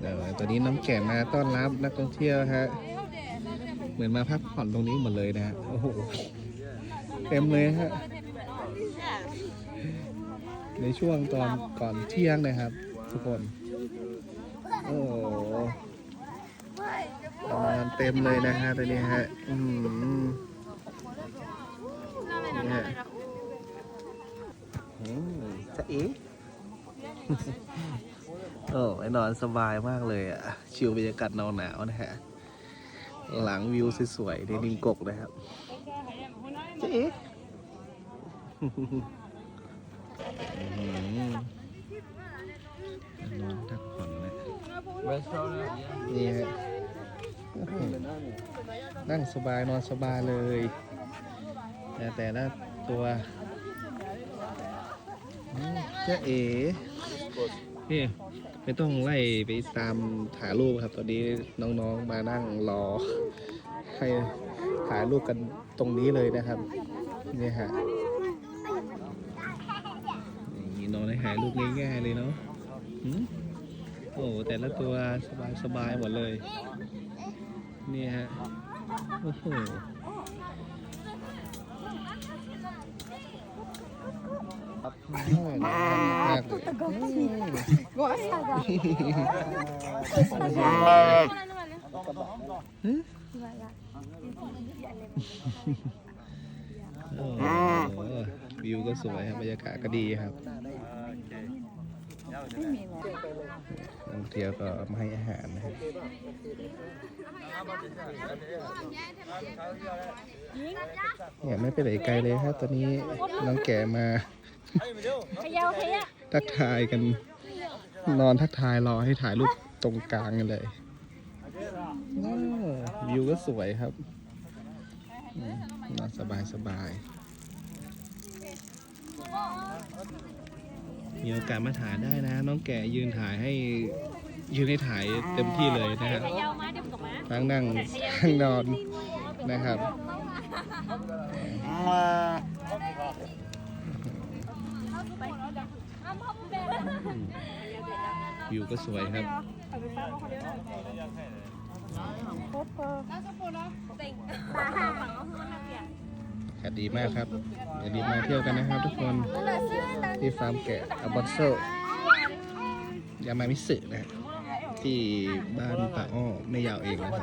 เดี๋ยวตอนนี้น้องแก่มาต้อนรับนักท่องเที่ยวฮะ เหมือนมาพักผ่อนตรงนี้หมดเลยนะฮะโอ้โหเต็มเลยฮะ ในช่วงตอนก่อนเที่ยงนะครับ ทุกคน โอ้โหประมาเต็มเลยนะฮะตอนนี้ฮะ อืมนี่ฮะอืมจะเอ๋ โอ้ไอ้นอนสบายมากเลยอะ ชิลบรรยากาศหนาวๆนาวนะฮะ หลังวิวสวยๆในริมกกนะครับจะเอ๋อื้อหือนอนพักผ่อนนะนี่ฮะนั่งสบายนอนสบายเลย แต่แต่ละตัวเจ๊เอ๋ นี่ไม่ต้องไล่ไปตามถ่ายรูปครับ ตอนนี้น้องๆมานั่งรอ ให้ถ่ายรูปกันตรงนี้เลยนะครับนี่ฮะอย่างนี้นอนให้หายรูปง่ายๆเลยเนาะโอ้แต่ละตัวสบายๆหมดเลยนี่ฮะโอ้โห ครับน่ารักมากเลยโอ้โหวิวก็สวยครับบรรยากาศก็ดีครับนักท่องเที่ยวก็มาให้อาหารนะครับเนี่ยไม่ไปไหนไกลเลยครับตอนนี้น้องแก่มา ทักทายกัน นอนทักทายรอให้ถ่ายรูปตรงกลางกันเลยวิวก็สวยครับนอนสบายสบายมีโอกาสมาถ่ายได้นะ น้องแก่ยืนถ่ายให้ยืนให้ถ่ายเต็มที่เลยนะครับทั้งนั่งทั้งนอนนะครับ วิวก็สวยครับอากาศดีมากครับอย่าลืมมาเที่ยวกันนะครับทุกคนที่ฟาร์มแกะอาบอนโซยามามิสึนะฮะที่บ้านป่าอ้อไม่ยาวเองนะครับ